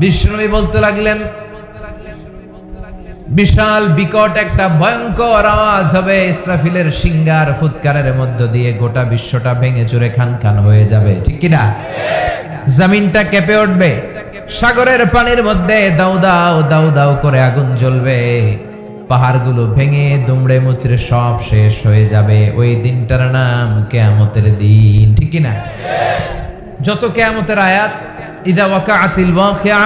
বিষ্ণুনবী বলতে লাগলেন, বিশাল বিকট একটা ভয়ঙ্কর আওয়াজ হবে ইসরাফিলের সিঙ্গার ফুৎকারের মধ্য দিয়ে গোটা বিশ্বটা ভেঙে চুরে খান খান হয়ে যাবে, ঠিক কিনা জমিনটা কেঁপে উঠবে, সাগরের পানির মধ্যে দাউ দাউ দাউ দাউ করে আগুন জ্বলবে, পাহাড়গুলো ভেঙে দুমড়ে মুচড়ে সব শেষ হয়ে যাবে, ওই দিনটার নাম কেয়ামতের দিন, ঠিক কিনা যত কেয়ামতের আয়াত ইদা ওয়াকাআতিল ওয়াকিআ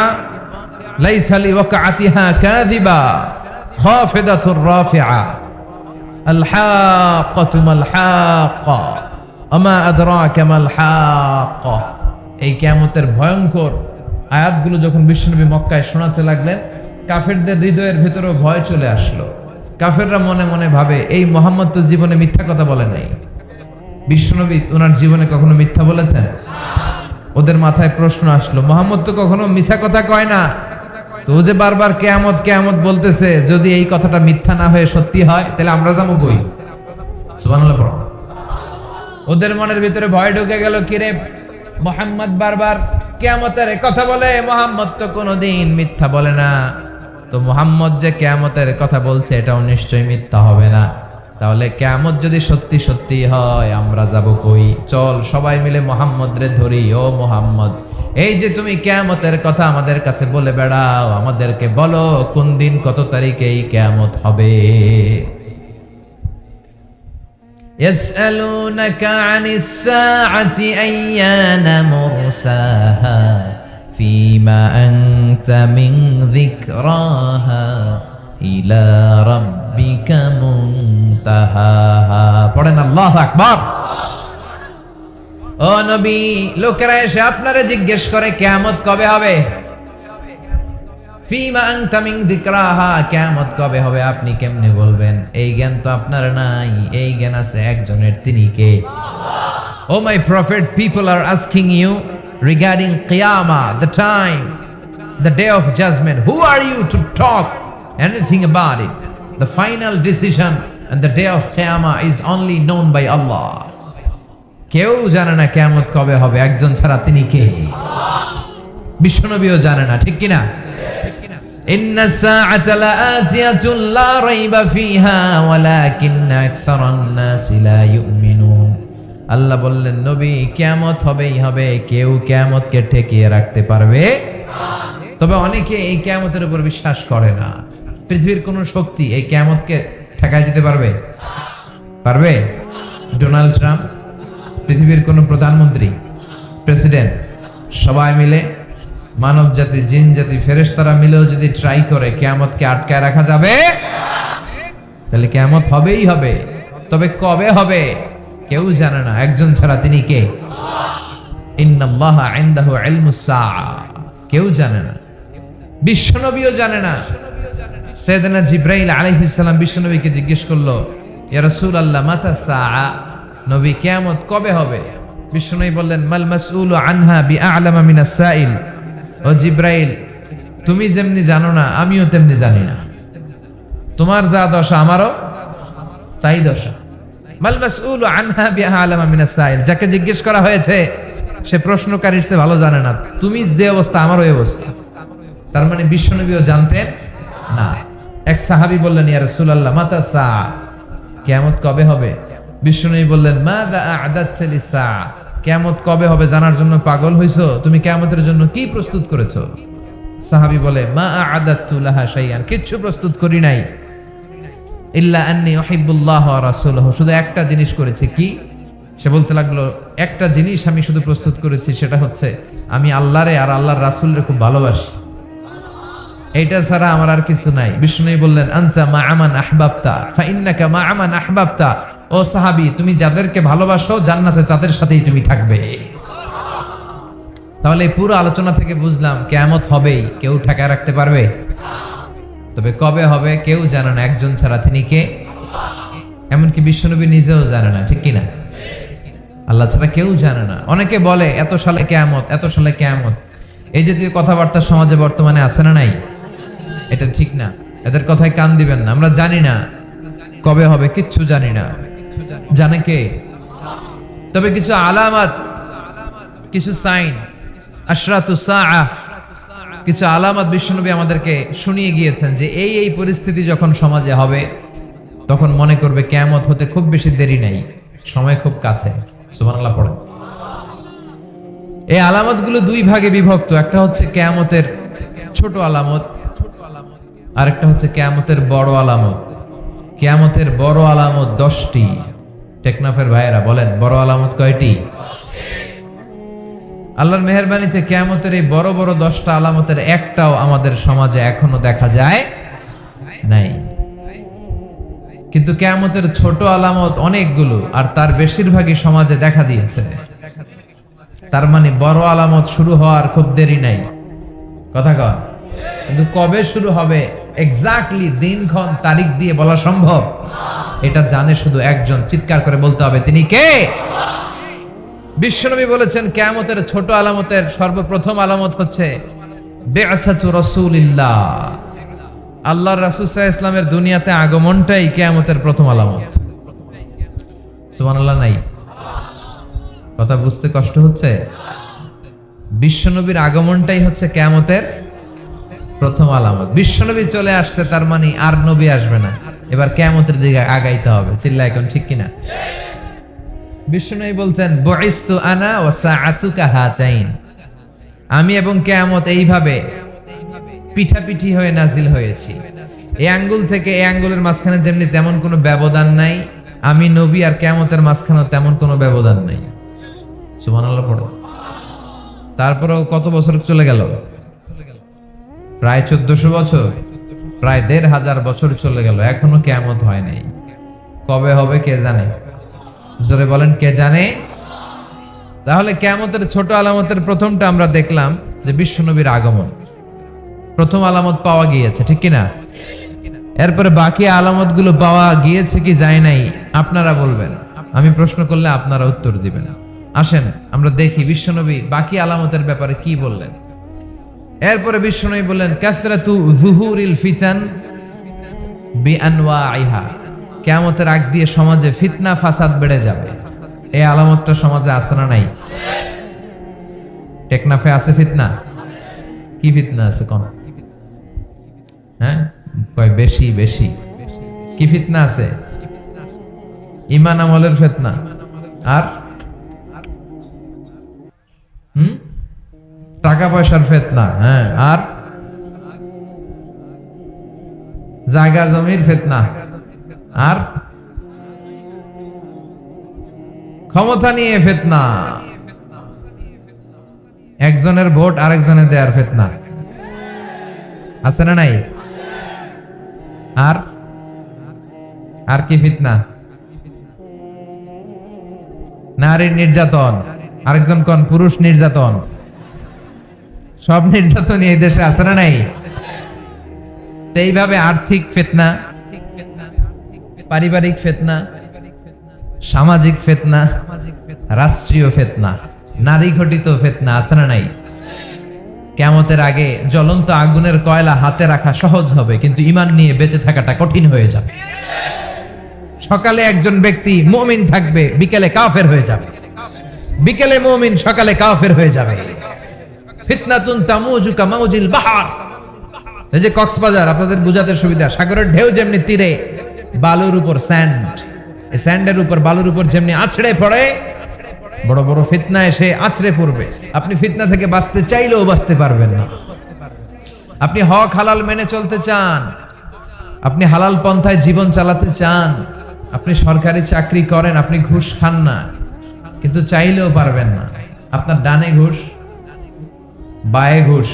লাইসা লিওয়াকাআতিহা কাযিবা খাফিদাতুর রাফিআ হাক্কাতু মাল হাক্কা ওমা আদরাকা মাল হাক্কা এই কিয়ামতের ভয়ঙ্কর আয়াতগুলো যখন বিশ্বনবী মক্কায় শোনাতে লাগলেন, কাফেরদের হৃদয়ের ভেতরেও ভয় চলে আসলো। কাফেররা মনে মনে ভাবে, এই মোহাম্মদ তো জীবনে মিথ্যা কথা বলে নাই। বিশ্বনবী ওনার জীবনে কখনো মিথ্যা বলেছেন? ওদের মাথায় প্রশ্ন আসলো, মোহাম্মদ তো কখনো মিছা কথা কয় না? তো ও যে বারবার কেয়ামত কেয়ামত বলতেছে, যদি এই কথাটা মিথ্যা না হয়ে সত্যি হয়, তাহলে আমরা যাব বই ওদের মনের ভিতরে ভয় ঢুকে গেল কিরে মোহাম্মদ বারবার কেয়ামতের কথা বলে, মোহাম্মদ তো কোনোদিন মিথ্যা বলে না। তো মোহাম্মদ যে কেয়ামতের কথা বলছে, এটাও নিশ্চয়ই মিথ্যা হবে না। তাহলে কেয়ামত যদি সত্যি সত্যি হয় আমরা যাব কই চল সবাই মিলে মোহাম্মদ রে ধরি ও মোহাম্মদ এই যে তুমি কেয়ামতের কথা আমাদের কাছে বলে বেড়াও আমাদেরকে বলো কোন দিন কত তারিখে এই কেয়ামত হবে يسألونك عن الساعة أيان مرساها فيما أنت من ذكراها إلى ربك منتهاها আপনারে জিজ্ঞেস করে কবে হবে? কবে হবে আপনি কেমনে বলবেন? এই জ্ঞান তো আপনার নাই, এই জ্ঞান আছে একজনের, তিনি কে? O my prophet people are asking you regarding কিয়ামা the time the day of judgment who are you to talk anything about it the final decision and the day of qiyamah is only known by Allah. কেউ জানে না কেমত কবে হবে, একজন ছাড়া তিনি কে? বিশ্বনবীও জানে না, ঠিক কিনা? ইন্না সাআতা লাআতিয়াতুন লা রাইবা ফিহা ওয়ালাকিন্না আকসারান নাসি আল্লাহ বললেন, নবী, কিয়ামত হবেই হবে, কেউ কিয়ামতকে ঠেকিয়ে রাখতে পারবে? তবে অনেকে এই কিয়ামতের উপর বিশ্বাস করে না। পৃথিবীর কোন শক্তি এই কিয়ামতকে ঠেকায় যেতে পারবে? পারবে? ডোনাল্ড ট্রাম্প, পৃথিবীর কোন প্রধানমন্ত্রী, প্রেসিডেন্ট, সবাই মিলে মানব জাতি জিন জাতি ফেরেশতারা মিলেও যদি ট্রাই করে, কেয়ামতকে আটকায় রাখা যাবে? তাহলে কেয়ামত হবেই হবে। তবে কবে হবে? কেউ জানে না। একজন ছাড়া তিনি কে? কেউ জানে না। বিশ্বনবীও জানে না। সৈয়দনা জিব্রাইল আলাইহিস সালাম বিশ্বনবীকে জিজ্ঞেস করল, ইয়া রাসূলুল্লাহ, মাতা সাআ? নবী কিয়ামত কবে হবে? বিশ্বনবী বললেন, মাল মাসউলু আনহা বিআলামা মিনাস সাইল। ও জিব্রাইল, তুমি যেমনি জানো না, আমিও তেমনি জানি না। তোমার যা দশা, আমারও তাই দশা। মাল মাসউলু আনহা বিআলামা মিনাস সাইল। যাকে জিজ্ঞেস করা হয়েছে, সে প্রশ্নকারীর চেয়ে ভালো জানে না, তুমি যে অবস্থা, আমারও এই অবস্থা। তার মানে বিশ্বনবীও জানতেন না। এক সাহাবী বললেন, ইয়া রাসূলুল্লাহ, মাতা সা? কিয়ামত কবে হবে? বিশ্বনবী বললেন মা দা আদাত সা কিয়ামত কবে হবে জানার জন্য পাগল হইছো? তুমি কিয়ামতের জন্য কি প্রস্তুত করেছ? সাহাবি বলে, মা আদাতু লাহা শাইআন, কিচ্ছু প্রস্তুত করি নাই। ইল্লা আন্নি উহিব্বুল্লাহ রাসূলুহু। শুধু একটা জিনিস করেছে, কি? সে বলতে লাগল, একটা জিনিস আমি শুধু প্রস্তুত করেছি, সেটা হচ্ছে আমি আল্লাহরে আর আল্লাহর রাসূলরে খুব ভালোবাসি। এইটা ছাড়া আমার আর কিছু নাই। বিষ্ণু বললেন, আনতা মা আমান আহবাবতা ফা মা আমান আহবাবতা। ও সাহাবী, তুমি যাদেরকে ভালোবাসো, জান্নাতে তাদের সাথেই তুমি থাকবে। তাহলে পুরো আলোচনা থেকে বুঝলাম, কেয়ামত হবেই, কেউ ঠেকায় রাখতে পারবে? তবে কবে হবে, কেউ জানে না, একজন ছাড়া তিনি কে? এমনকি বিশ্বনবী নিজেও জানে না, ঠিক কিনা? আল্লাহ ছাড়া কেউ জানে না। অনেকে বলে, এত সালে কেয়ামত, এত সালে কেয়ামত। এই জাতীয় কথাবার্তা সমাজে বর্তমানে আছে না নাই? এটা ঠিক না। এদের কথায় কান দিবেন না। আমরা জানি না কবে হবে, কিচ্ছু জানি না। জানে কে? তবে কিছু আলামাত, কিছু সাইন, আশরাতু কিছু আলামত বিশ্বনবী আমাদেরকে শুনিয়ে গিয়েছেন যে এই এই পরিস্থিতি যখন সমাজে হবে, তখন মনে করবে কেয়ামত হতে খুব বেশি দেরি নেই, সময় খুব কাছে। সুবহানাল্লাহ পড়ে এই আলামতগুলো দুই ভাগে বিভক্ত। একটা হচ্ছে কেয়ামতের ছোট আলামত আর একটা হচ্ছে কেয়ামতের বড় আলামত। কেয়ামতের বড় আলামত দশটি। টেকনাফের ভাইয়েরা বলেন, বড় আলামত কয়টি? আল্লাহর মেহরবানিতে কেয়ামতের এই বড় বড় দশটা আলামতের একটাও আমাদের সমাজে এখনও দেখা যায় নাই। কিন্তু কেয়ামতের ছোট আলামত অনেকগুলো, আর তার বেশিরভাগই সমাজে দেখা দিয়েছে। তার মানে বড় আলামত শুরু হওয়ার খুব দেরি নাই। কথা কন। কিন্তু কবে শুরু হবে এক্স্যাক্টলি দিনক্ষণ তারিখ দিয়ে বলা সম্ভব। এটা জানে শুধু একজন, চিৎকার করে বলতে হবে, তিনি কে? বিশ্বনবী বলেছেন, কেয়ামতের ছোট আলামতের সর্বপ্রথম আলামত হচ্ছে রাসূল সাল্লাল্লাহু ইসলামের দুনিয়াতে আগমনটাই কেয়ামতের প্রথম আলামত। নাই? কথা বুঝতে কষ্ট হচ্ছে? বিশ্বনবীর আগমনটাই হচ্ছে কেয়ামতের প্রথম আলামত। বিশ্বনবী চলে আসছে, তার মানে আর নবী আসবে না। এবার কেয়ামতের দিকে আগাইতে হবে। চিল্লা এখন ঠিক কিনা? বিশ্বনবী বলতেন বয়স্তু আনা ও সাআতুকা হাতাইন। আমি এবং কেয়ামত এইভাবে পিঠাপিঠি হয়ে নাজিল হয়েছি। এই আঙ্গুল থেকে এই আঙ্গুলের মাঝখানে যেমনি তেমন কোনো ব্যবধান নাই, আমি নবী আর কেয়ামতের মাঝখানে তেমন কোনো ব্যবধান নাই। সুবহানাল্লাহ পড়ো। তারপরেও কত বছর চলে গেল? প্রায় চোদ্দশো বছর, প্রায় দেড় হাজার বছর চলে গেল, এখনও কেয়ামত হয় নাই। কবে হবে কে জানে? জোরে বলেন, কে জানে? তাহলে কেয়ামতের ছোট আলামতের প্রথমটা আমরা দেখলাম যে বিশ্বনবীর আগমন। প্রথম আলামত পাওয়া গিয়েছে, ঠিক কিনা? এরপরে বাকি আলামতগুলো পাওয়া গিয়েছে কি যায় নাই, আপনারা বলবেন। আমি প্রশ্ন করলে আপনারা উত্তর দিবেন। আসেন, আমরা দেখি বিশ্বনবী বাকি আলামতের ব্যাপারে কি বললেন। এরপরে বিশ্বনবী বললেন, কাসরাতু জুহুরিল ফিতান বিআনওয়াইহা কিয়ামতের আগ দিয়ে সমাজে ফিতনা, ফাসাদ বেড়ে যাবে। এই আলামতটা সমাজে আছে না নাই? টেকনাফে আছে ফিতনা? কি ফিতনা আছে কোন? হ্যাঁ? কয়, বেশি বেশি। কি ফিতনা আছে? ইমান আমলের ফিতনা। আর? হুম? টাকা পয়সার ফেতনা হ্যাঁ আর জায়গা জমির ফেতনা, আর ক্ষমতা নিয়ে ফেতনা, একজনের ভোট আরেকজনের দেয়ার ফেতনা, আছে না নাই? আর আর কি ফিতনা? নারীর নির্যাতন, আরেকজন কোন পুরুষ নির্যাতন? সব নির্যাতন এই দেশে আছে না নাই? এইভাবে আর্থিক ফেতনা, পারিবারিক ফেতনা, সামাজিক ফেতনা, রাষ্ট্রীয় ফেতনা, নারী ঘটিত ফেতনা আছে না নাই? কেমতের আগে জ্বলন্ত আগুনের কয়লা হাতে রাখা সহজ হবে, কিন্তু ইমান নিয়ে বেঁচে থাকাটা কঠিন হয়ে যাবে। সকালে একজন ব্যক্তি মুমিন থাকবে, বিকেলে কাফের হয়ে যাবে। বিকেলে মুমিন সকালে কাফের হয়ে যাবে। ফিতনাতুন তামুজু কামাউজিল বাহার। এই যে কক্সবাজার, আপনাদের বুঝাতে সুবিধা, সাগরের ঢেউ যেমনি তীরে, বালুর উপর স্যান্ড। এই স্যান্ডের উপর, বালুর উপর যেমনি আছড়ে পড়ে, বড় বড় ফিতনা এসে আছড়ে পড়বে। আপনি ফিতনা থেকে বাঁচতে চাইলেও বাঁচতে পারবেন না। আপনি হক হালাল মেনে চলতে চান, আপনি হালাল পন্থায় জীবন চালাতে চান, আপনি সরকারি চাকরি করেন, আপনি ঘুষ খান না, কিন্তু চাইলেও পারবেন না। আপনার ডানে ঘুষ বায়ে ঘুষ।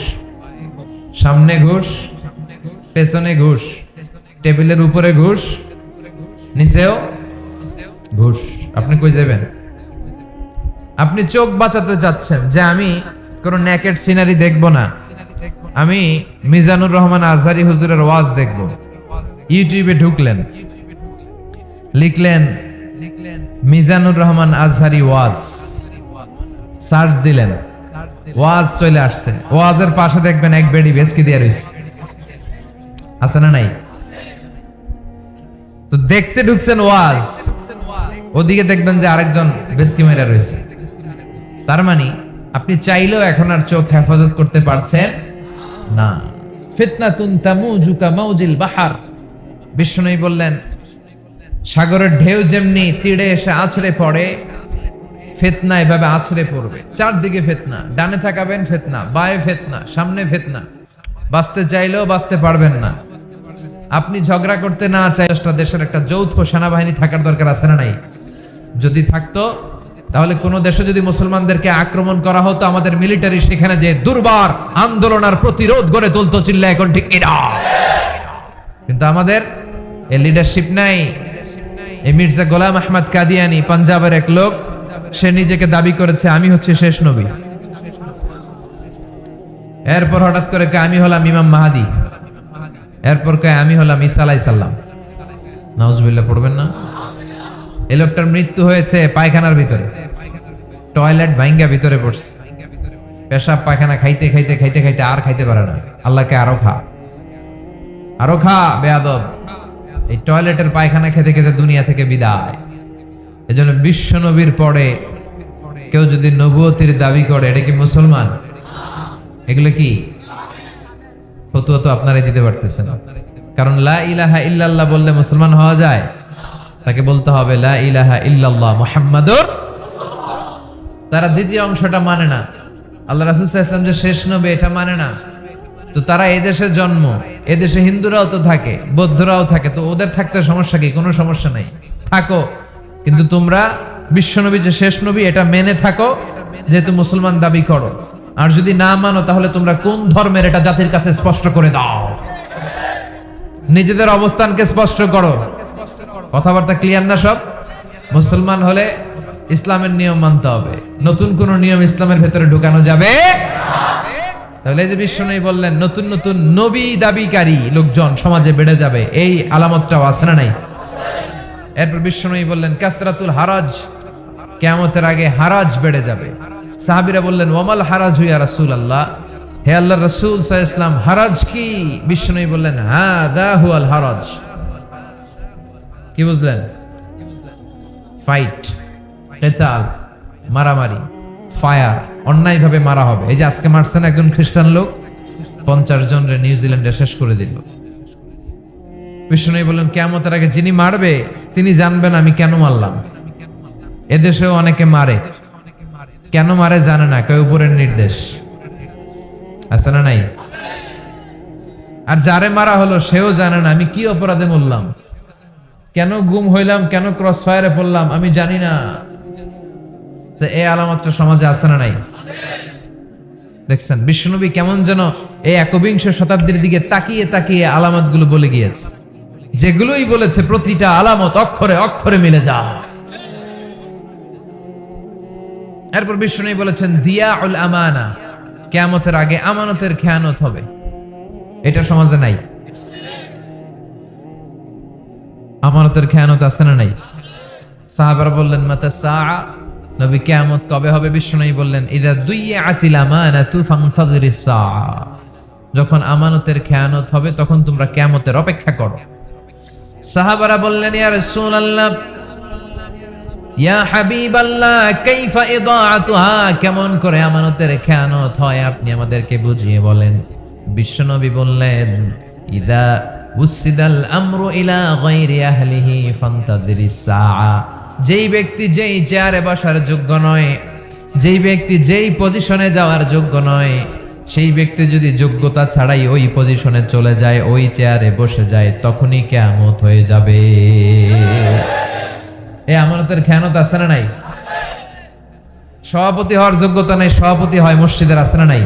সামনে ঘুষ, পেছনে ঘুষ, টেবিলের উপরে ঘুষ, নিচেও ঘুষ। আপনি কই যাবেন? আপনি চোখ বাঁচাতে চাচ্ছেন যে আমি কোন নেকেট সিনারি দেখব না। আমি মিজানুর রহমান আজহারি হুজুরের ওয়াজ দেখব। ইউটিউবে ঢুকলেন। লিখলেন, মিজানুর রহমান আজহারি ওয়াজ। সার্চ দিলেন। ওয়াজ চলে আসছে। ওয়াজের পাশে দেখবেন এক বেডি বেসকি দিয়ে রয়েছে। আছে না নাই? তো দেখতে ঢুকছেন ওয়াজ। ওদিকে দেখবেন যে আরেকজন বেসকি মেরা রয়েছে। তার মানে আপনি চাইলেও এখন আর চোখ হেফাজত করতে পারছেন না। ফিতনা ফিতনাতুন তামুজুকা মাউজিল বাহার। বিষ্ণুই বললেন, সাগরের ঢেউ যেমনি তীরে এসে আছড়ে পড়ে ফেতনা এভাবে আছড়ে পড়বে। চারদিকে ফেতনা, ডানে থাকাবেন ফেতনা, বায়ে ফেতনা, সামনে ফেতনা। বাঁচতে চাইলেও বাঁচতে পারবেন না। আপনি ঝগড়া করতে না চাই দেশের একটা যৌথ সেনাবাহিনী থাকার দরকার আছে না নাই? যদি থাকতো, তাহলে কোন দেশে যদি মুসলমানদেরকে আক্রমণ করা হতো, আমাদের মিলিটারি সেখানে যে দুর্বার আন্দোলন আর প্রতিরোধ গড়ে তুলতো চিল্লা, এখন ঠিক কিনা কিন্তু আমাদের এ লিডারশিপ নাই। এই মির্জা গোলাম আহমদ কাদিয়ানি, পাঞ্জাবের এক লোক সে নিজেকে দাবি করেছে, আমি হচ্ছে শেষ নবী। এরপর হঠাৎ করে আমি হলাম ইমাম মাহাদি। এরপর কয়, আমি হলাম ইসা আলাই সাল্লাম নাউজবিল্লাহ, পড়বেন না? এই লোকটার মৃত্যু হয়েছে পায়খানার ভিতরে। টয়লেট ভাঙ্গা ভিতরে পড়ছে। পেশাব, পায়খানা খাইতে খাইতে খাইতে খাইতে আর খাইতে পারে না। আল্লাহকে আরও খা। আরও খা, বেয়াদব। এই টয়লেটের পায়খানা খেতে খেতে দুনিয়া থেকে বিদায়। এজন্য বিশ্ব নবীর পরে কেউ যদি নবুয়তির দাবি করে, এটা কি মুসলমান? এগুলো কি? ফতুয়া তো আপনারাই দিতে পারতেছেন। কারণ লা ইলাহা ইল্লাল্লাহ বললে মুসলমান হওয়া যায়। তাকে বলতে হবে লা ইলাহা ইল্লাল্লাহ মুহাম্মাদুর তারা দ্বিতীয় অংশটা মানে না। আল্লাহ রাসূল ওয়াসাল্লাম যে শেষ নবী, এটা মানে না। তো তারা এদেশে জন্ম এদেশে হিন্দুরাও তো থাকে, বৌদ্ধরাও থাকে, তো ওদের থাকতে সমস্যা কি? কোনো সমস্যা নাই। থাকো। কিন্তু তোমরা বিশ্বনবী যে শেষ নবী, এটা মেনে থাকো যেহেতু মুসলমান দাবি করো। আর যদি না মানো, তাহলে তোমরা কোন ধর্মের এটা জাতির কাছে স্পষ্ট করে দাও? নিজেদের অবস্থানকে স্পষ্ট করো। কথাবার্তা ক্লিয়ার না সব? মুসলমান হলে ইসলামের নিয়ম মানতে হবে। নতুন কোন নিয়ম ইসলামের ভেতরে ঢুকানো যাবে? তাহলে যে বিশ্বনবী বললেন, নতুন নতুন নবী দাবিকারী লোকজন সমাজে বেড়ে যাবে। এই আলামতটাও আছে না নাই? এরপর বিশ্বনবী বললেন, কাসরাতুল হারাজ, কেয়ামতের আগে হারাজ বেড়ে যাবে। সাহাবিরা বললেন ওমাল হারাজ হুইয়া রাসূল আল্লাহ হে আল্লাহ রসুল ইসলাম হারাজ কি? বিশ্বনবী বললেন হ্যাঁ দা হুয়াল হারাজ। কি বুঝলেন? ফাইট কেতাল মারামারি ফায়ার অন্যায়ভাবে মারা হবে। এই যে আজকে মারছেন একজন খ্রিস্টান লোক, পঞ্চাশ জন রে নিউজিল্যান্ডে শেষ করে দিল। বিষ্ণু বললেন কেমতের আগে যিনি মারবে, তিনি জানবেন আমি কেন মারলাম। এদেশেও অনেকে মারে। কেন মারে জানে না, কেউ উপরের নির্দেশ। আছে না নাই? আর যারে মারা হলো, সেও জানে না, আমি কি অপরাধে মরলাম? কেন গুম হইলাম, কেন ক্রস ফায়ারে পড়লাম, আমি জানি না। তো এই আলামতটা সমাজে আছে না নাই? দেখছেন বিশ্বনবী কেমন যেন এই একবিংশ শতাব্দীর দিকে তাকিয়ে তাকিয়ে আলামতগুলো বলে গিয়েছে। যেগুলোই বলেছে প্রতিটা আলামত অক্ষরে অক্ষরে মিলে যা এরপর বিষ্ণু বলেছেন দিয়া উল আমানা, কেয়ামতের আগে আমানতের খেয়ানত হবে। এটা সমাজে নাই। আমানতের খেয়ানত আছে না নাই? সাহাবারা বললেন, মাতা সা নবী কেয়ামত কবে হবে? বিষ্ণু বললেন ইদা দুইয়ে আতিল আমানাতু ফান্তাযিরিস সা যখন আমানতের খেয়ানত হবে, তখন তোমরা কেয়ামতের অপেক্ষা করো। সাহাবারা বললেন, ইয়া রাসূলুল্লাহ, ইয়া হাবিবাল্লাহ, কাইফা ইদাআতুহা? কেমন করে আমানতের খেয়ানত হয়, আপনি আমাদেরকে বুঝিয়ে বলেন। বিশ্বনবী বললেন, ইদা উসিদাল আমরু ইলা গায়রি আহলিহি ফান্তাযিরিস সাআ। যেই ব্যক্তি যেই চেয়ারে বসার যোগ্য নয়, যেই ব্যক্তি যেই পজিশনে যাওয়ার যোগ্য নয় সেই ব্যক্তি যদি যোগ্যতা ছাড়াই ওই পজিশনে চলে যায়, ওই চেয়ারে বসে যায়, তখনই কেয়ামত হয়ে যাবে। এ, আমানতের খেয়ানত আছে না নাই? সভাপতি হওয়ার যোগ্যতা নাই, সভাপতি হয় মসজিদের, আছে না নাই?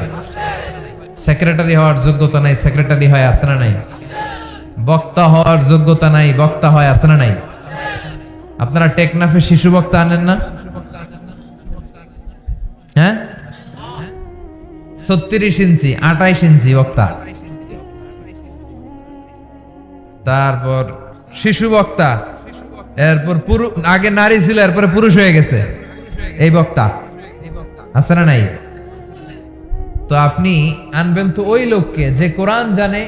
সেক্রেটারি হওয়ার যোগ্যতা নাই, সেক্রেটারি হয়, আছে না নাই? বক্তা হওয়ার যোগ্যতা নাই, বক্তা হয়, আছে না নাই? আপনারা টেকনাফে শিশু বক্তা আনেন না? ছত্রিশ ইঞ্চি, আঠাইশ ইঞ্চি বক্তা। তারপর শিশু বক্তা, এরপর পুরু আগে নারী ছিল, এরপরে পুরুষ হয়ে গেছে। এই বক্তা। আছে না নাই? তো আপনি আনবেন তো ওই লোককে যে কোরআন জানে,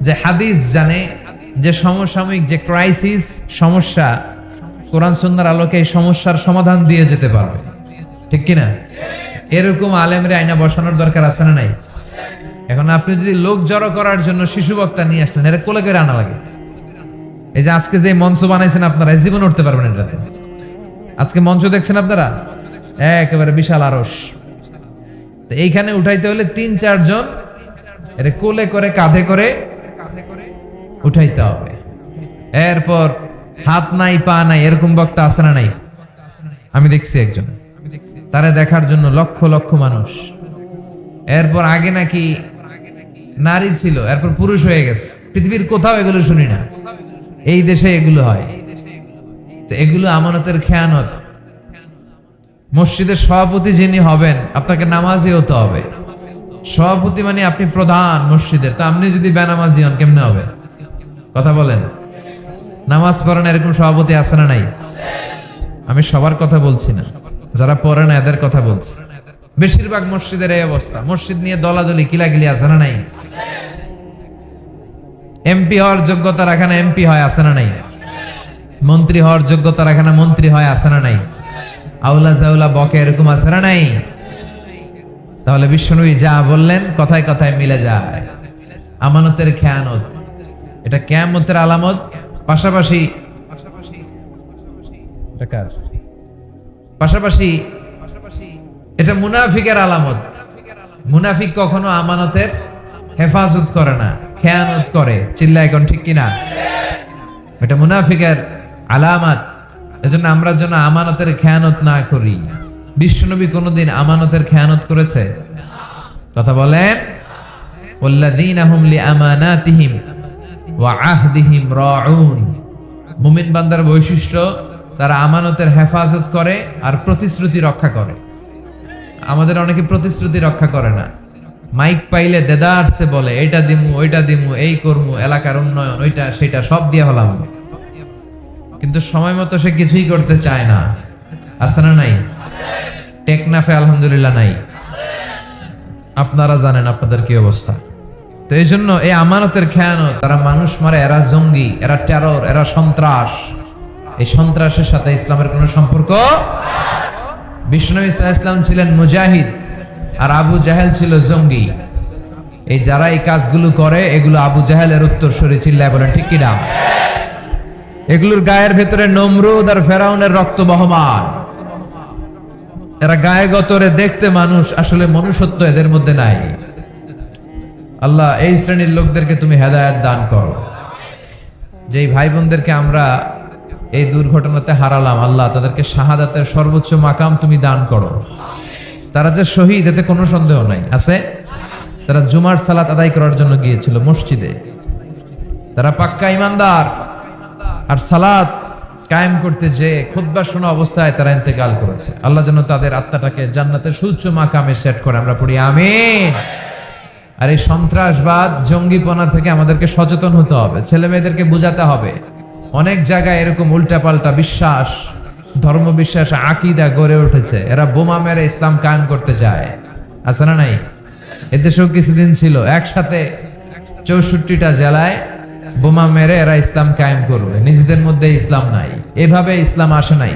যে হাদিস জানে, যে সমসাময়িক যে ক্রাইসিস সমস্যা, কোরআন সুন্নার আলোকে এই সমস্যার সমাধান দিয়ে যেতে পারবে। ঠিক কিনা? এরকম আলেমরে আইনা বসানোর দরকার আছে না নাই? এখন আপনি যদি লোক জড়ো করার জন্য শিশু বক্তা নিয়ে আসলেন এটা কোলে করে আনা লাগে। এই যে আজকে যে মঞ্চ বানাইছেন আপনারা জীবন উঠতে পারবেন এটাতে আজকে মঞ্চ দেখছেন আপনারা? একেবারে বিশাল আরস। তো এইখানে উঠাইতে হলে তিন চারজন এটা কোলে করে, কাঁধে করে উঠাইতে হবে। এরপর হাত নাই, পা নাই, এরকম বক্তা আছে না নাই? আমি দেখছি একজন। তারা দেখার জন্য লক্ষ লক্ষ মানুষ। এরপর আগে নাকি নারী ছিল, এরপর পুরুষ হয়ে গেছে। পৃথিবীর কোথাও এগুলো শুনি না। এই দেশে এগুলো হয়। তো এগুলো আমানতের খেয়ানত। মসজিদের সভাপতি যিনি হবেন, আপনাকে নামাজি হতে হবে। সভাপতি মানে আপনি প্রধান মসজিদের। তো আপনি যদি বেনামাজি হন, কেমনে হবে? কথা বলেন। নামাজ পড়েন এরকম সভাপতি আছে না নাই? আমি সবার কথা বলছি না। যারা পড়ে না, এদের কথা বলছি। বেশিরভাগ মসজিদের এই অবস্থা। মসজিদ নিয়ে দলাদলি কিলাকিলি আছে না নাই? এমপি হওয়ার যোগ্যতা রাখা না এমপি হয়, আছে না নাই? মন্ত্রী হওয়ার যোগ্যতা রাখা না মন্ত্রী হয়, আছে না নাই? আউলা জাউলা বকে এরকম আছে না নাই? তাহলে বিষ্ণুই যা বললেন, কথায় কথায় মিলে যায়। আমানতের খেয়ানত। এটা কেয়ামতের আলামত। পাশাপাশি কার? পাশাপাশি এটা মুনাফিকের আলামত। মুনাফিক কখনো আমানতের হেফাজত করে না, খেয়ানত করে। চিল্লা এখন ঠিক কিনা? এটা মুনাফিকের আলামত। এজন্য আমরা যেন আমানতের খেয়ানত না করি। বিশ্বনবী কোনোদিন আমানতের খেয়ানত করেছে? কথা বলেন। মুমিন বান্দার বৈশিষ্ট্য তারা আমানতের হেফাজত করে আর প্রতিশ্রুতি রক্ষা করে। আমাদের অনেকে প্রতিশ্রুতি রক্ষা করে না। মাইক পাইলে দেদারসে বলে এটা দিমু, ওইটা দিমু, এই করমু, এলাকার উন্নয়ন, ওইটা সেটা সব দিয়ে হলাম। কিন্তু সময় মতো সে কিছুই করতে চায় না। আছে না নাই? টেকনাফে আলহামদুলিল্লাহ নাই। আপনারা জানেন আপনাদের কি অবস্থা। তো এই জন্য এই আমানতের খেয়ানত, তারা মানুষ মারে, এরা জঙ্গি, এরা টেরর, এরা সন্ত্রাস। এই সন্ত্রাসের সাথে ইসলামের কোনো সম্পর্ক? বিষ্ণু ইসলাম ছিলেন মুজাহিদ আর আবু জাহেল ছিল জঙ্গি। এই যারা এই কাজগুলো করে, এগুলো আবু জাহেলের উত্তর সরে চিল্লায় বলেন, ঠিক কিনা? এগুলোর গায়ের ভেতরে নমরুদ আর ফেরাউনের রক্ত বহমান। এরা গায়ে গতরে দেখতে মানুষ, আসলে মনুষ্যত্ব এদের মধ্যে নাই। আল্লাহ, এই শ্রেণির লোকদেরকে তুমি হেদায়েত দান করো। যেই ভাই বোনদেরকে আমরা এই দুর্ঘটনাতে হারালাম। আল্লাহ, তাদেরকে শাহাদাতের সর্বোচ্চ মাকাম তুমি দান করো। তারা যে শহীদ, এতে কোনো সন্দেহ নাই। আছে? তারা জুমার সালাত আদায় করার জন্য গিয়েছিল মসজিদে। তারা পাক্কা ইমানদার। আর সালাত কায়েম করতে যে খুদ্া শোনা অবস্থায় তারা ইন্তেকাল করেছে। আল্লাহ যেন তাদের আত্মাটাকে জান্নাতের সুউচ্চ মাকামে সেট করে। আমরা পড়ি, আমিন। আর এই সন্ত্রাসবাদ, জঙ্গিপনা থেকে আমাদেরকে সচেতন হতে হবে। ছেলে মেয়েদেরকে বোঝাতে হবে। অনেক জায়গায় এরকম উল্টাপাল্টা বিশ্বাস, ধর্ম বিশ্বাস, আকিদা গড়ে উঠেছে। এরা বোমা মেরে ইসলাম কায়েম করতে যায়। আছে না নাই? এদেশেও কিছুদিন ছিল। একসাথে চৌষট্টিটা জেলায় বোমা মেরে এরা ইসলাম কায়েম করবে। নিজেদের মধ্যে ইসলাম নাই। এভাবে ইসলাম আসে নাই।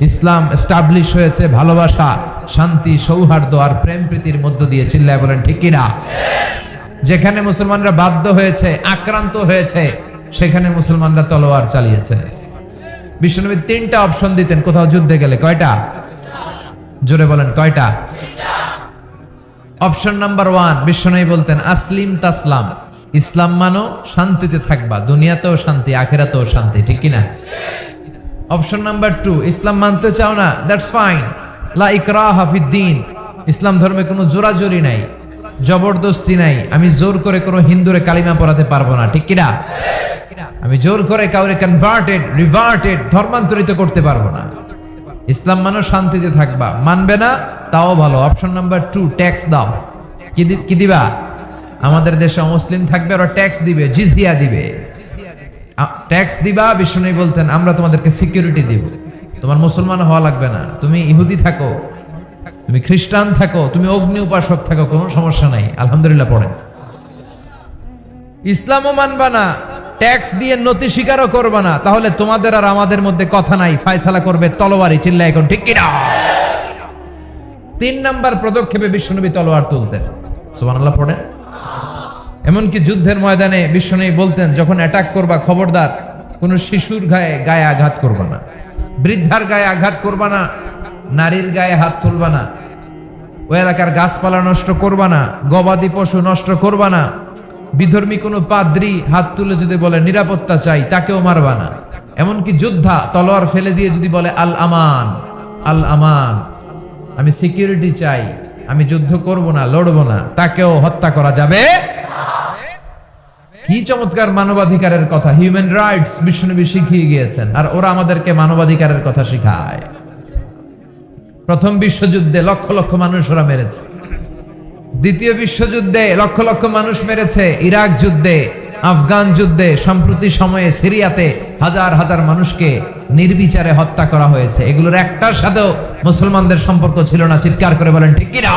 ইসলাম এস্টাবলিশ হয়েছে ভালোবাসা, শান্তি, সৌহার্দ্য আর প্রেম প্রীতির মধ্য দিয়ে। চিল্লায় বলেন, ঠিক কিনা? যেখানে মুসলমানরা বাধ্য হয়েছে, আক্রান্ত হয়েছে সেখানে মুসলমানরা তলোয়ার চালিয়েছে। বিশ্বনবী তিনটা অপশন দিতেন, কোথাও যুদ্ধে গেলে। কয়টা? জোরে বলেন, কয়টা? অপশন নাম্বার ওয়ান বিশ্বনবী বলতেন, আসলিম তাসলাম। ইসলাম মানো, শান্তিতে থাকবা। দুনিয়াতেও শান্তি, আখেরাতেও শান্তি, ঠিক কিনা? অপশন নাম্বার টু ইসলাম মানতে চাও না দ্যাটস ফাইন লা ইকরা হাফিদ্দিন ইসলাম ধর্মে কোনো জোরাজোরি নাই, জবরদস্তি নাই। আমি জোর করে কোনো হিন্দুরে কালিমা পড়াতে পারব না, ঠিক কিনা? আমি জোর করে কাউরে কনভার্টেড রিভার্টেড ধর্মান্তরিত করতে পারব না। ইসলাম মানো শান্তিতে থাকবা। মানবে না, তাও ভালো। অপশন নাম্বার টু ট্যাক্স দাও। কি দিবা? আমাদের দেশে মুসলিম থাকবে, ওরা ট্যাক্স দিবে, জিজিয়া দিবে। ট্যাক্স দিবা বিষ্ণু বলতেন, আমরা তোমাদেরকে সিকিউরিটি দিব। তোমার মুসলমান হওয়া লাগবে না। তুমি ইহুদি থাকো, তুমি খ্রিস্টান থাকো, তুমি অগ্নি উপাসক থাকো, কোনো সমস্যা নাই। আলহামদুলিল্লাহ, পড়েন। ইসলামও মানবা না। ট্যাক্স দিয়ে নতি স্বীকারও করবা না। তাহলে তোমাদের আর আমাদের মধ্যে কথা নাই। ফায়সালা করবে তলোয়ারি চিল্লা এখন ঠিক কিনা? তিন নাম্বার পদক্ষেপে বিশ্বনবী তলোয়ার তুলতেন। সুবহানাল্লাহ পড়েন। এমনকি যুদ্ধের ময়দানে বিশ্বনবী বলতেন, যখন অ্যাটাক করবা, খবরদার, কোনো শিশুর গায়ে গায়ে আঘাত করবা না। বৃদ্ধার গায়ে আঘাত করবা না, নারীর গায়ে হাত তুলবা না। ওই এলাকার গাছপালা নষ্ট করবা না, গবাদি পশু নষ্ট করবা না। বিধর্মী কোনো পাদ্রি হাত তুলে যদি বলে, নিরাপত্তা চাই তাকেও মারবা না। এমনকি যোদ্ধা তলোয়ার ফেলে দিয়ে যদি বলে আল আমান আল আমান আমি সিকিউরিটি চাই, আমি যুদ্ধ করব না, লড়বো না তাকেও হত্যা করা যাবে? কি চমৎকার মানবাধিকারের কথা। হিউম্যান রাইটস বিষ্ণুনবী শিখিয়ে গিয়েছেন, আর ওরা আমাদেরকে মানবাধিকারের কথা শিখায়। প্রথম বিশ্বযুদ্ধে লক্ষ লক্ষ মানুষ ওরা মেরেছে। দ্বিতীয় বিশ্বযুদ্ধে লক্ষ লক্ষ মানুষ মেরেছে ইরাক যুদ্ধে, আফগান যুদ্ধে, সম্প্রতি সময়ে সিরিয়াতে হাজার হাজার মানুষকে নির্বিচারে হত্যা করা হয়েছে। এগুলোর একটার সাথেও মুসলমানদের সম্পর্ক ছিল না, চিৎকার করে বলেন, ঠিক কিনা?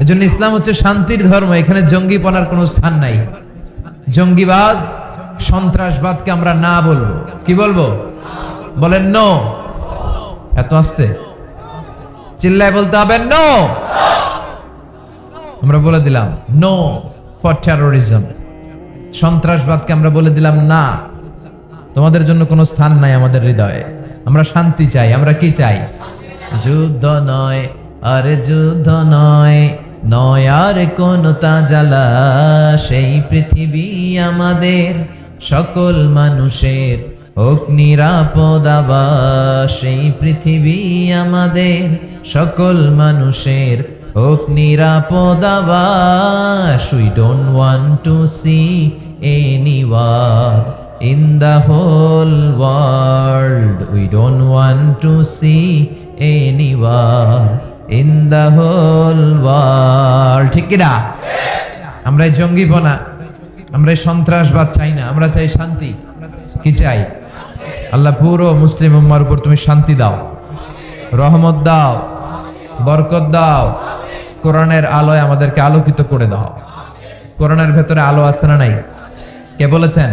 এজন্য ইসলাম হচ্ছে শান্তির ধর্ম, এখানে জঙ্গিপনার কোনো স্থান নাই। জঙ্গিবাদ, সন্ত্রাসবাদকে আমরা না বলব। কি বলব? বলেন, নো। এত আস্তে? চিল্লায় বলতে হবে, নো। আমরা বলে দিলাম নো ফর টেরোরিজম সন্ত্রাসবাদকে আমরা বলে দিলাম, না। তোমাদের জন্য কোনো স্থান নাই আমাদের হৃদয়ে। আমরা শান্তি চাই, আমরা কি চাই? যুদ্ধ নয়, আরে যুদ্ধ নয় নয় আর কোন তাজালা সেই পৃথিবী আমাদের সকল মানুষের হোক নিরাপদ আবাস। সেই পৃথিবী আমাদের সকল মানুষের হোক নিরাপদ আবাস we don't want to see any war in the whole world we don't want to see any war in the whole world ঠিক কিনা? আমরা জঙ্গিপনা আমরা সন্ত্রাসবাদ চাই না, আমরা চাই শান্তি। কি চাই? আল্লাহ পুরো মুসলিম উম্মার উপর তুমি শান্তি দাও, রহমত দাও, বরকত দাও। কোরআনের আলোয় আমাদেরকে আলোকিত করে দাও। কোরআনের ভেতরে আলো আছে না নাই? কে বলেছেন?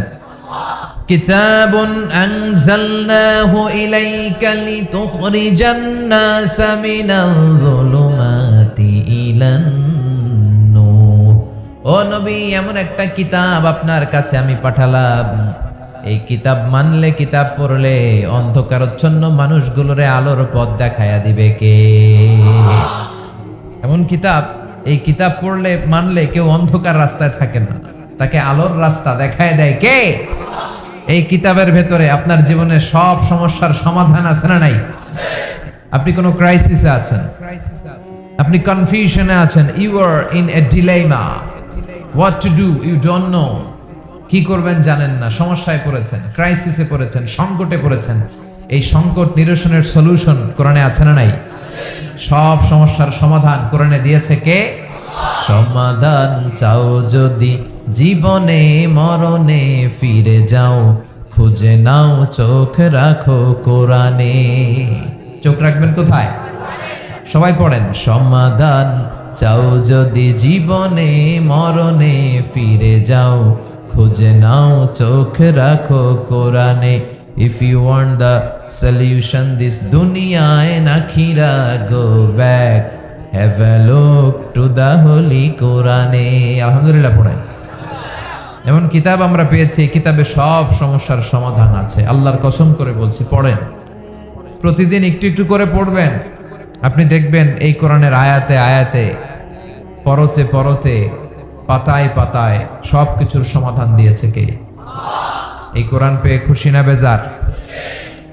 কিতাবুন আনজালনাহু ইলাইকা লিতুখরিজান নাসা মিনাল যুলুমাতি ইলান নূর। ও নবী, এমন একটা কিতাব আপনার কাছে আমি পাঠালাম। এই কিতাব মানলে, কিতাব পড়লে অন্ধকারচ্ছন্ন মানুষগুলোরে আলোর পথ দেখায়া দিবে কে? এমন কিতাব, এই কিতাব পড়লে, মানলে কেউ অন্ধকার রাস্তায় থাকে না। তাকে আলোর রাস্তা দেখায় দেয় কে? এই কিতাবের ভেতরে আপনার জীবনে সব সমস্যার সমাধান আছে না নাই? আপনি কোনো ক্রাইসিসে আছেন? আপনি কনফিউশনে আছেন? You are in a dilemma what to do you don't know কি করবেন জানেন না। সমস্যায় পড়েছেন ক্রাইসিসে পড়েছেন, সংকটে পড়েছেন। এই সংকট নিরসনের সলিউশন কোরআনে আছে না নাই? সব সমস্যার সমাধান কোরআনে দিয়েছে কে? সমাধান চাও যদি জীবনে মরণে ফিরে যাও খুঁজে নাও চোখ রাখো কোরআনে। চোখ রাখবেন কোথায়? সবাই পড়েন। সমাধান চাও যদি জীবনে মরণে ফিরে যাও খুঁজে নাও চোখ রাখো কোরআনে। If you want the solution this দুনিয়ায় নাখিরা go back have a look to the holy কোরআনে আলহামদুলিল্লাহ পড়েন এমন কিতাব আমরা পেয়েছি কিতাবে সব সমস্যার সমাধান আছে। আল্লাহর কসম করে বলছি, পড়েন। প্রতিদিন একটু একটু করে পড়বেন। আপনি দেখবেন এই কোরআনের আয়াতে আয়াতে, পরতে পরতে, পাতায় পাতায় সব কিছুর সমাধান দিয়েছে কে? এই কোরআন পেয়ে খুশি না বেজার?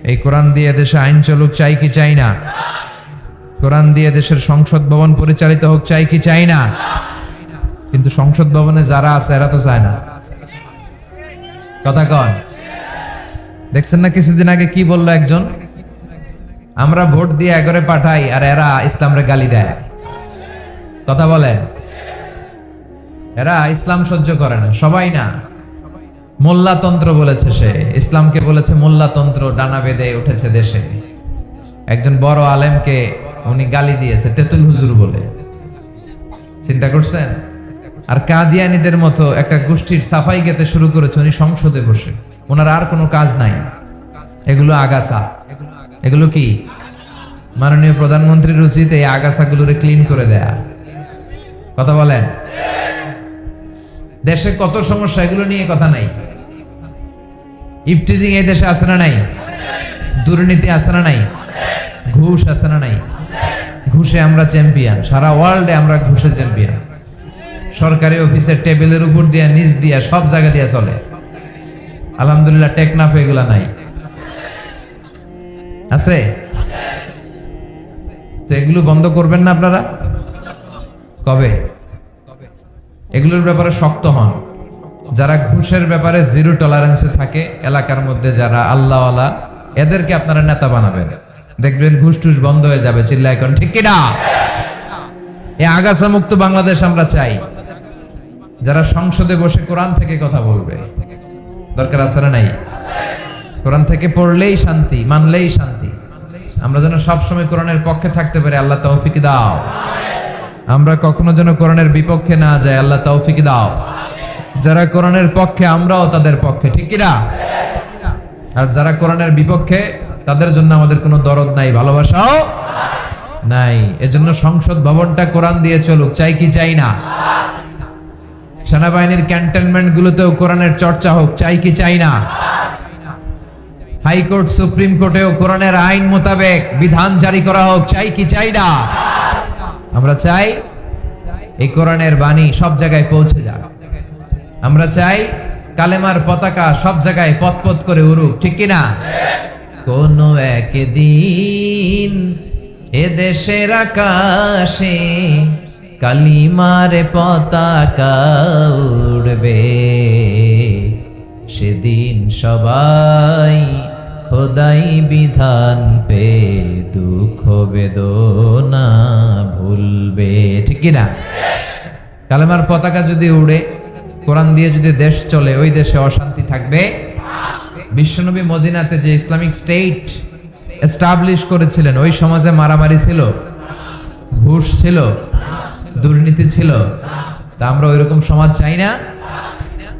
এই কোরআন দিয়ে দেশে আইন চলুক, চাই কি চাই না? কোরআন দিয়ে দেশের সংসদ ভবন পরিচালিত হোক, চাই কি চাই না? কিন্তু সংসদ ভবনে যারা আছে, এরা তো চায় না। কথা কন দেখছেন না কিছুদিন আগে কি বলল একজন? আমরা ভোট দিয়ে এগরে পাঠাই আর এরা ইসলামরে গালি দেয়। কথা বলে। এরা ইসলাম সহ্য করে না, সবাই না। মোল্লাতন্ত্র বলেছে সে। ইসলামকে বলেছে মোল্লাতন্ত্র ডানা বেঁধে উঠেছে দেশে। একজন বড় আলেমকে উনি গালি দিয়েছে, তেতুল হুজুর বলে। চিন্তা করছেন? আর কাদিয়ানিদের মতো একটা গোষ্ঠীর সাফাই গেতে শুরু করেছে, উনি সংসদে বসে। ওনার আর কোনো কাজ নাই। এগুলো আগাছা। এগুলো কি? মাননীয় প্রধানমন্ত্রীর উচিত এই আগাছাগুলোরে ক্লিন করে দেয়া। কথা বলেন? দেশে কত সমস্যা, এগুলো নিয়ে কথা নাই। ইফটিজিং এই দেশে আছে না নাই? দুর্নীতি না নাই? ঘুষ না নাই? ঘুষে আমরা চ্যাম্পিয়ন সারা ওয়ার্ল্ডে আমরা ঘুষে চ্যাম্পিয়ন সরকারি অফিসের টেবিলের উপর দিয়া, নিচ দিয়া, সব জায়গা দিয়া চলে। আলহামদুলিল্লাহ, টেকনাফ এগুলা নাই। আছে? তো এগুলো বন্ধ করবেন না আপনারা? কবে? এগুলোর ব্যাপারে শক্ত হন। যারা ঘুষের ব্যাপারে জিরো টলারেন্সে থাকে, এলাকার মধ্যে যারা আল্লাহওয়ালা, এদেরকে আপনারা নেতা বানাবেন। দেখবেন ঘুষ টুস বন্ধ হয়ে যাবে চিল্লা এখন ঠিক কিনা? এই আগাছা মুক্ত বাংলাদেশ আমরা চাই। যারা সংসদে বসে কোরআন থেকে কথা বলবে। দরকার আছে না নাই? কোরআন থেকে পড়লেই শান্তি, মানলেই শান্তি। আমরা যেন সবসময় কোরআনের পক্ষে থাকতে পারি, আল্লাহ তৌফিক দাও। আমরা কখনো যেন কোরআনের বিপক্ষে না যাই, আল্লাহ তৌফিক দাও। যারা কোরআনের পক্ষে, আমরাও তাদের পক্ষে, ঠিক কিনা? আর যারা কোরআনের বিপক্ষে, তাদের জন্য আমাদের কোনো দরদ নাই, ভালোবাসাও নাই। এজন্য সংসদ ভবনটা কোরআন দিয়ে চলুক, চাই কি চাই না? সেনাবাহিনীর ক্যান্টনমেন্ট গুলোতেও কোরআনের চর্চা হোক, চাই কি চাই না? হাইকোর্ট, সুপ্রিম কোর্টেও কোরআনের আইন মোতাবেক বিধান জারি করা হোক, চাই কি চাই না? আমরা চাই এই কোরআনের বাণী সব জায়গায় পৌঁছে যাক। আমরা চাই কালেমার পতাকা সব জায়গায় পথ করে উড়ুক, ঠিক কিনা? কোন একদিন এ দেশের আকাশে কালিমার পতাকা উড়বে। সেদিন সবাই খোদাই বিধান পে দুঃখ বেদনা ভুলবে। ঠিক কিনা কালেমার পতাকা যদি উড়ে, কোরআন দিয়ে যদি দেশ চলে, ওই দেশে অশান্তি থাকবে? বিশ্বনবী মদিনাতে যে ইসলামিক স্টেট এস্টাবলিশ করেছিলেন, ওই সমাজে মারামারি ছিল, ঘুষ ছিল, দুর্নীতি ছিল। তা আমরা ওইরকম সমাজ চাই না?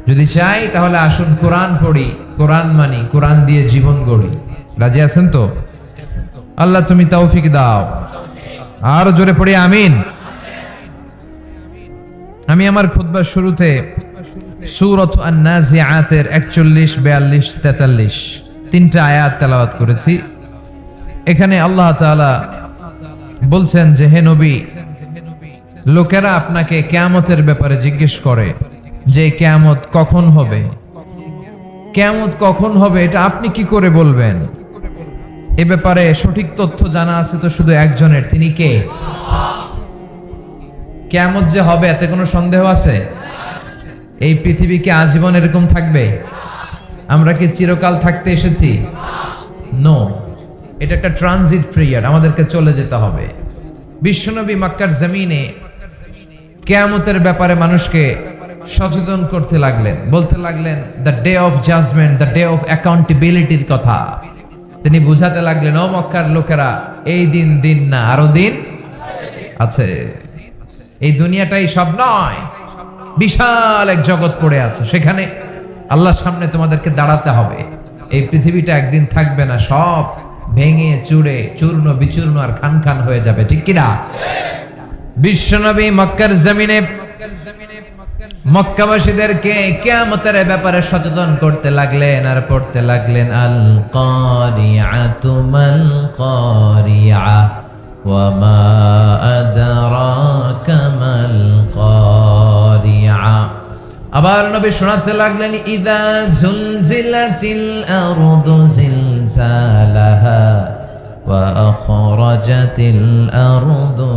যদি চাই, তাহলে আসুন কোরআন পড়ি। কোরআন মানি, কোরআন দিয়ে জীবন গড়ি। রাজি আছেন তো? আল্লাহ তুমি তৌফিক দাও। আর জোরে পড়ি, আমিন। আমি আমার খুতবার শুরুতে সুরত আন্নাজিআতের একচল্লিশ, বিয়াল্লিশ, তেতাল্লিশ তিনটা আয়াত তেলাওয়াত করেছি। এখানে আল্লাহ তাআলা বলছেন যে, হে নবী, লোকেরা আপনাকে কেয়ামতের ব্যাপারে জিজ্ঞেস করে। যে কেয়ামত কখন হবে? কেয়ামত কখন হবে এটা আপনি কি করে বলবেন? এ ব্যাপারে সঠিক তথ্য জানা আছে তো শুধু একজনের, তিনি কে? কেয়ামত যে হবে, এতে কোনো সন্দেহ আছে? এই পৃথিবী কি আজীবন এরকম থাকবে? আমরা কি চিরকাল থাকতে এসেছি? নো এটা একটা ট্রানজিট পিরিয়ড আমাদেরকে চলে যেতে হবে। বিশ্বনবী মক্কার জমিনে কেয়ামতের ব্যাপারে মানুষকে সচেতন করতে লাগলেন। বলতে লাগলেন the day of judgment the day of অ্যাকাউন্টেবিলিটির কথা। তিনি বুঝাতে লাগলেন, ও মক্কার লোকেরা, এই দিন দিন না, আরও দিন আছে। এই দুনিয়াটাই সব নয়। বিশাল এক জগৎ পড়ে আছে। সেখানে আল্লাহর সামনে তোমাদেরকে দাঁড়াতে হবে। এই পৃথিবীটা একদিন থাকবে না, সব ভেঙে, চুড়ে, চূর্ণ, বিচূর্ণ আর খান খান হয়ে যাবে। ঠিক কিনা বিশ্বনবী মক্কার জমিনে মক্কাবাসীদেরকে কেয়ামতের ব্যাপারে সচেতন করতে লাগলেন আর পড়তে লাগলেন আল কারিয়া তুমাল কারিয়া ওয়ামা আদরাকা মাল কারিয়া আবার নবী লাগলেন, ইদা জুলজিলাতিল আরদু জিলজালাহা ওয়া আখরাজাতিল আরদু